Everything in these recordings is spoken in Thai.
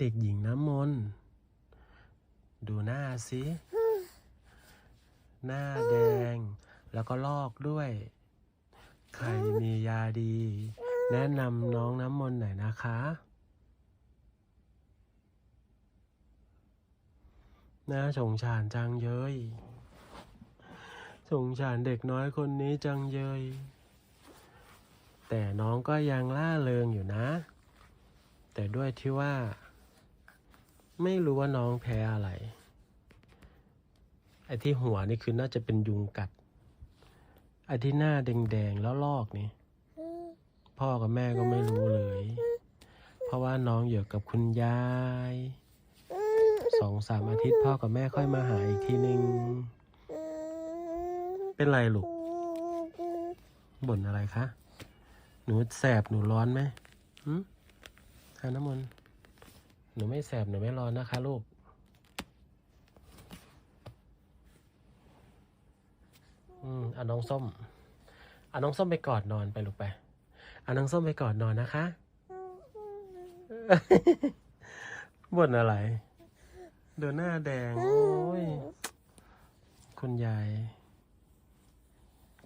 เด็กหญิงน้ำมนต์ดูหน้าสิหน้าแดง แล้วก็ลอกด้วย ใครมียาดี แนะนำน้องน้ำมนต์หน่อยนะคะน่าสงสารจังเยยสงสารเด็กน้อยคนนี้จังเยยแต่น้องก็ยังล่าเริงอยู่นะ แต่ด้วยที่ว่า ไม่รู้ว่าน้องแพ้อะไร ไอ้ที่หัวนี่คือน่าจะเป็นยุงกัด ไอ้ที่หน้าแดงๆแล้วลอกนี่ พ่อกับแม่ก็ไม่รู้เลย เพราะว่าน้องอยู่กับคุณยายสองสามอาทิตย์พ่อกับแม่ค่อยมาหาอีกทีนึง เป็นไรลูกบ่นอะไรคะ หนูแสบหนูร้อนไหมหืมฮาน้ำมนต์ หนูไม่แสบหนูไม่ร้อนนะคะลูกอืมเอาน้องส้มเอาน้องส้มไปกอดนอนไปลูกไปเอาน้องส้มไปกอดนอนนะคะบ่นอะไรดูหน้าแดง โอ้ย คุณยาย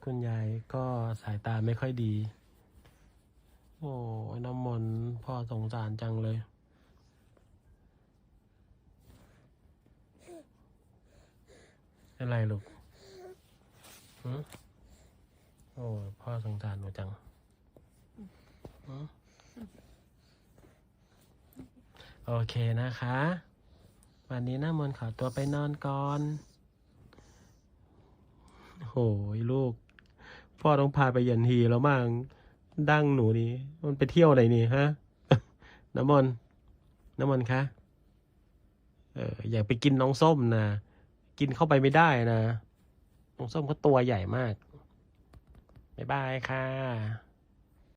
คุณยายก็สายตาไม่ค่อยดี โอ้ยน้ำมนต์พ่อสงสารจังเลย เป็นไรลูกหืมโอ้พ่อสงสารหนูจังหืมโอเคนะคะ วันนี้น้ำมนต์ขอตัวไปนอนก่อนโหยลูก พ่อต้องพาไปยันทีแล้วมั่งดั้งหนูนี่ มันไปเที่ยวอะไรนี่ฮะ น้ำมนต์น้ำมนต์คะ เอออยากไปกินน้องส้มนะ กินเข้าไปไม่ได้นะน้องส้มก็ตัวใหญ่มาก บ๊ายบายค่ะ